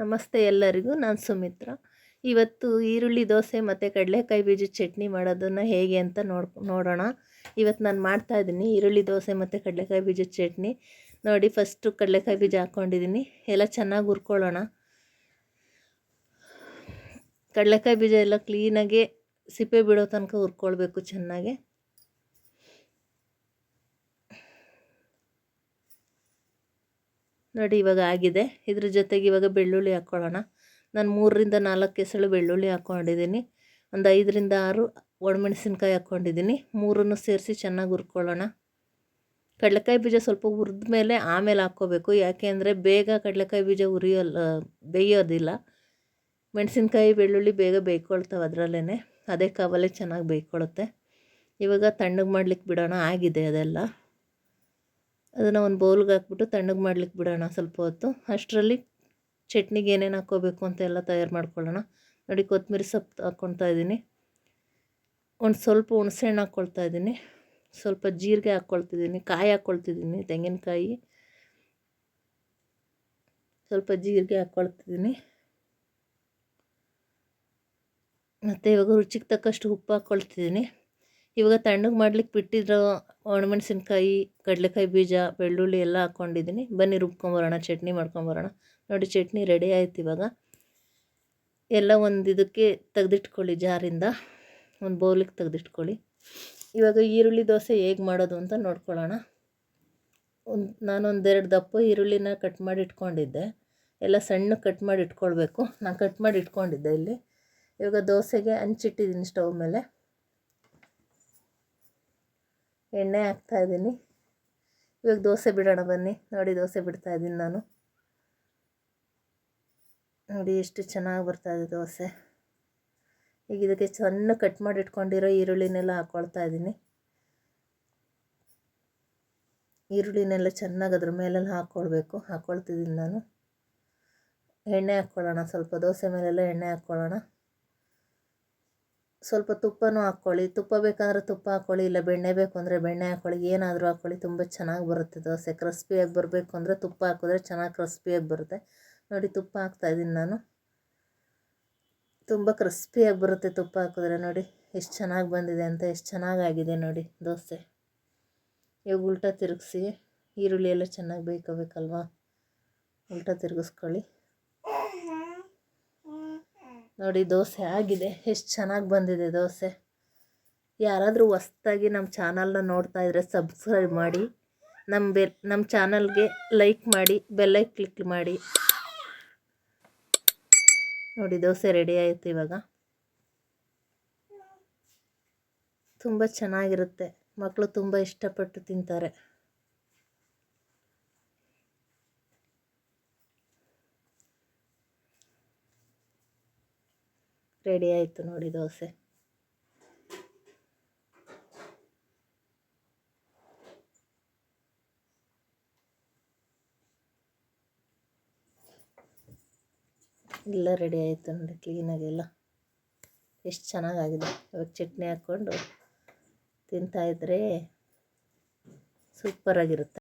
ನಮಸ್ತೆ ಎಲ್ಲರಿಗೂ, ನಾನು ಸುಮಿತ್ರ. ಇವತ್ತು ಈರುಳ್ಳಿ ದೋಸೆ ಮತ್ತು ಕಡಲೆಕಾಯಿ ಬೀಜದ ಚಟ್ನಿ ಮಾಡೋದನ್ನು ಹೇಗೆ ಅಂತ ನೋಡ್, ನೋಡೋಣ. ಇವತ್ತು ನಾನು ಮಾಡ್ತಾಯಿದ್ದೀನಿ ಈರುಳ್ಳಿ ದೋಸೆ ಮತ್ತು ಕಡಲೆಕಾಯಿ ಬೀಜದ ಚಟ್ನಿ. ನೋಡಿ ಫಸ್ಟು ಕಡಲೆಕಾಯಿ ಬೀಜ ಹಾಕ್ಕೊಂಡಿದ್ದೀನಿ ಎಲ್ಲ ಚೆನ್ನಾಗಿ ಹುರ್ಕೊಳ್ಳೋಣ. ಕಡಲೆಕಾಯಿ ಬೀಜ ಎಲ್ಲ ಕ್ಲೀನಾಗಿ ಸಿಪ್ಪೆ ಬಿಡೋ ತನಕ ಹುರ್ಕೊಳ್ಬೇಕು ಚೆನ್ನಾಗಿ. ನೋಡಿ, ಇವಾಗ ಆಗಿದೆ. ಇದ್ರ ಜೊತೆಗೆ ಇವಾಗ ಬೆಳ್ಳುಳ್ಳಿ ಹಾಕ್ಕೊಳ್ಳೋಣ ನಾನು ಮೂರರಿಂದ ನಾಲ್ಕು ಎಸಳು ಬೆಳ್ಳುಳ್ಳಿ ಹಾಕ್ಕೊಂಡಿದ್ದೀನಿ ಒಂದು ಐದರಿಂದ ಆರು ಒಣಮೆಣಸಿನ್ಕಾಯಿ ಹಾಕ್ಕೊಂಡಿದ್ದೀನಿ ಮೂರನ್ನು ಸೇರಿಸಿ ಚೆನ್ನಾಗಿ ಹುರ್ಕೊಳ್ಳೋಣ. ಕಡಲೆಕಾಯಿ ಬೀಜ ಸ್ವಲ್ಪ ಹುರಿದ ಮೇಲೆ ಆಮೇಲೆ ಹಾಕ್ಕೋಬೇಕು. ಯಾಕೆ ಅಂದರೆ ಬೇಗ ಕಡಲೆಕಾಯಿ ಬೀಜ ಉರಿಯೋಲ್ಲ ಬೇಯೋದಿಲ್ಲ. ಮೆಣಸಿನ್ಕಾಯಿ, ಬೆಳ್ಳುಳ್ಳಿ ಬೇಗ ಬೇಯ್ಕೊಳ್ತಾವೆ ಅದರಲ್ಲೇ ಅದೇ ಕಾವಲೇ ಚೆನ್ನಾಗಿ ಬೇಯ್ಕೊಳ್ಳುತ್ತೆ ಇವಾಗ ತಣ್ಣಗೆ ಮಾಡ್ಲಿಕ್ಕೆ ಬಿಡೋಣ. ಆಗಿದೆ ಅದೆಲ್ಲ. ಅದನ್ನು ಒಂದು ಬೌಲ್ಗೆ ಹಾಕ್ಬಿಟ್ಟು ತಣ್ಣಗೆ ಮಾಡ್ಲಿಕ್ಕೆ ಬಿಡೋಣ ಸ್ವಲ್ಪ ಹೊತ್ತು. ಅಷ್ಟರಲ್ಲಿ ಚಟ್ನಿಗೆ ಏನೇನು ಹಾಕ್ಕೋಬೇಕು ಅಂತ ಎಲ್ಲ ತಯಾರು ಮಾಡ್ಕೊಳ್ಳೋಣ. ನೋಡಿ ಕೊತ್ತಂಬರಿ ಸೊಪ್ಪು ಹಾಕ್ಕೊಳ್ತಾ ಇದ್ದೀನಿ. ಒಂದು ಸ್ವಲ್ಪ ಹುಣಸೆಹಣ್ಣು ಹಾಕ್ಕೊಳ್ತಾ ಇದ್ದೀನಿ. ಸ್ವಲ್ಪ ಜೀರಿಗೆ ಹಾಕ್ಕೊಳ್ತಿದ್ದೀನಿ ಕಾಯಿ ಹಾಕ್ಕೊಳ್ತಿದ್ದೀನಿ ತೆಂಗಿನಕಾಯಿ. ಸ್ವಲ್ಪ ಜೀರಿಗೆ ಹಾಕ್ಕೊಳ್ತಿದ್ದೀನಿ ಮತ್ತು ಇವಾಗ ರುಚಿಗೆ ತಕ್ಕಷ್ಟು ಉಪ್ಪು ಹಾಕ್ಕೊಳ್ತಿದ್ದೀನಿ ಇವಾಗ ತಣ್ಣಗೆ ಮಾಡ್ಲಿಕ್ಕೆ ಬಿಟ್ಟಿರೋ ಒಣಮೆಣಸಿನ್ಕಾಯಿ, ಕಡಲೆಕಾಯಿ ಬೀಜ, ಬೆಳ್ಳುಳ್ಳಿ ಎಲ್ಲ ಹಾಕ್ಕೊಂಡಿದ್ದೀನಿ ಬನ್ನಿ ರುಬ್ಕೊಂಬರೋಣ, ಚಟ್ನಿ ಮಾಡ್ಕೊಂಬರೋಣ. ನೋಡಿ ಚಟ್ನಿ ರೆಡಿ ಆಯ್ತು ಇವಾಗ. ಎಲ್ಲ ಒಂದು ಇದಕ್ಕೆ ತೆಗೆದಿಟ್ಕೊಳ್ಳಿ ಜಾರಿಂದ. ಒಂದು ಬೌಲಿಗೆ ತೆಗೆದಿಟ್ಕೊಳ್ಳಿ. ಇವಾಗ ಈರುಳ್ಳಿ ದೋಸೆ ಹೇಗೆ ಮಾಡೋದು ಅಂತ ನೋಡ್ಕೊಳ್ಳೋಣ. ಒಂದು ನಾನೊಂದೆರಡು ದಪ್ಪ ಈರುಳ್ಳಿನ ಕಟ್ ಮಾಡಿ ಇಟ್ಕೊಂಡಿದ್ದೆ. ಎಲ್ಲ ಸಣ್ಣ ಕಟ್ ಮಾಡಿ ಇಟ್ಕೊಳ್ಬೇಕು. ನಾನು ಕಟ್ ಮಾಡಿ ಇಟ್ಕೊಂಡಿದ್ದೆ ಇಲ್ಲಿ. ಇವಾಗ ದೋಸೆಗೆ ಹಂಚಿಟ್ಟಿದ್ದೀನಿ ಸ್ಟವ್ ಮೇಲೆ. ಎಣ್ಣೆ ಹಾಕ್ತಾಯಿದ್ದೀನಿ ಇವಾಗ ದೋಸೆ ಬಿಡೋಣ ಬನ್ನಿ. ನೋಡಿ ದೋಸೆ ಬಿಡ್ತಾಯಿದ್ದೀನಿ ನಾನು. ನೋಡಿ ಎಷ್ಟು ಚೆನ್ನಾಗಿ ಬರ್ತಾಯಿದೆ ದೋಸೆ. ಈಗ ಇದಕ್ಕೆ ಸಣ್ಣ ಕಟ್ ಮಾಡಿ ಇಟ್ಕೊಂಡಿರೋ ಈರುಳ್ಳಿನೆಲ್ಲ ಹಾಕ್ಕೊಳ್ತಾ ಇದ್ದೀನಿ. ಈರುಳ್ಳಿನೆಲ್ಲ ಚೆನ್ನಾಗಿ ಅದ್ರ ಮೇಲೆಲ್ಲ ಹಾಕ್ಕೊಳ್ಬೇಕು ಹಾಕ್ಕೊಳ್ತಿದ್ದೀನಿ ನಾನು. ಎಣ್ಣೆ ಹಾಕ್ಕೊಳ್ಳೋಣ ಸ್ವಲ್ಪ. ದೋಸೆ ಮೇಲೆಲ್ಲ ಎಣ್ಣೆ ಹಾಕ್ಕೊಳ್ಳೋಣ. ಸ್ವಲ್ಪ ತುಪ್ಪನೂ ಹಾಕ್ಕೊಳ್ಳಿ. ತುಪ್ಪ ಬೇಕಂದರೆ ತುಪ್ಪ ಹಾಕ್ಕೊಳ್ಳಿ, ಇಲ್ಲ ಬೆಣ್ಣೆ ಬೇಕು ಅಂದರೆ ಬೆಣ್ಣೆ ಹಾಕ್ಕೊಳ್ಳಿ, ಏನಾದರೂ ಹಾಕ್ಕೊಳ್ಳಿ, ತುಂಬ ಚೆನ್ನಾಗಿ ಬರುತ್ತೆ. ದೋಸೆ ಕ್ರಿಸ್ಪಿಯಾಗಿ ಬರಬೇಕು ಅಂದರೆ ತುಪ್ಪ ಹಾಕಿದ್ರೆ ಚೆನ್ನಾಗಿ ಕ್ರಿಸ್ಪಿಯಾಗಿ ಬರುತ್ತೆ. ನೋಡಿ ತುಪ್ಪ ಹಾಕ್ತಾಯಿದ್ದೀನಿ ನಾನು. ತುಂಬ ಕ್ರಿಸ್ಪಿಯಾಗಿ ಬರುತ್ತೆ ತುಪ್ಪ ಹಾಕಿದ್ರೆ ನೋಡಿ. ಎಷ್ಟು ಚೆನ್ನಾಗಿ ಬಂದಿದೆ ಅಂತ, ಎಷ್ಟು ಚೆನ್ನಾಗಾಗಿದೆ ನೋಡಿ ದೋಸೆ. ಇವಾಗ ಉಲ್ಟಾ ತಿರುಗಿಸಿ, ಈರುಳ್ಳಿ ಎಲ್ಲ ಚೆನ್ನಾಗಿ ಬೇಯ್ಕೋಬೇಕಲ್ವಾ ಉಲ್ಟಾ ತಿರುಗಿಸ್ಕೊಳ್ಳಿ. ನೋಡಿ ದೋಸೆ ಆಗಿದೆ. ಎಷ್ಟು ಚೆನ್ನಾಗಿ ಬಂದಿದೆ ದೋಸೆ. ಯಾರಾದರೂ ಹೊಸ್ದಾಗಿ ನಮ್ಮ ಚಾನಲ್ನ ನೋಡ್ತಾ ಇದ್ರೆ ಸಬ್ಸ್ಕ್ರೈಬ್ ಮಾಡಿ. ನಮ್ಮ ಬೆ ನಮ್ಮ ಚಾನಲ್ಗೆ ಲೈಕ್ ಮಾಡಿ ಬೆಲ್ಲೈ ಕ್ಲಿಕ್ ಮಾಡಿ. ನೋಡಿ ದೋಸೆ ರೆಡಿ ಆಯಿತು ಇವಾಗ. ತುಂಬ ಚೆನ್ನಾಗಿರುತ್ತೆ. ಮಕ್ಕಳು ತುಂಬ ಇಷ್ಟಪಟ್ಟು ತಿಂತಾರೆ. ರೆಡಿ ಆಯಿತು ನೋಡಿ ದೋಸೆ. ಎಲ್ಲ ರೆಡಿ ಆಯಿತು ನೋಡಿ ಕ್ಲೀನಾಗೆಲ್ಲ ಎಷ್ಟು ಚೆನ್ನಾಗಾಗಿದೆ. ಇವಾಗ ಚಟ್ನಿ ಹಾಕ್ಕೊಂಡು ತಿಂತಾಯಿದ್ರೆ ಸೂಪರಾಗಿರುತ್ತೆ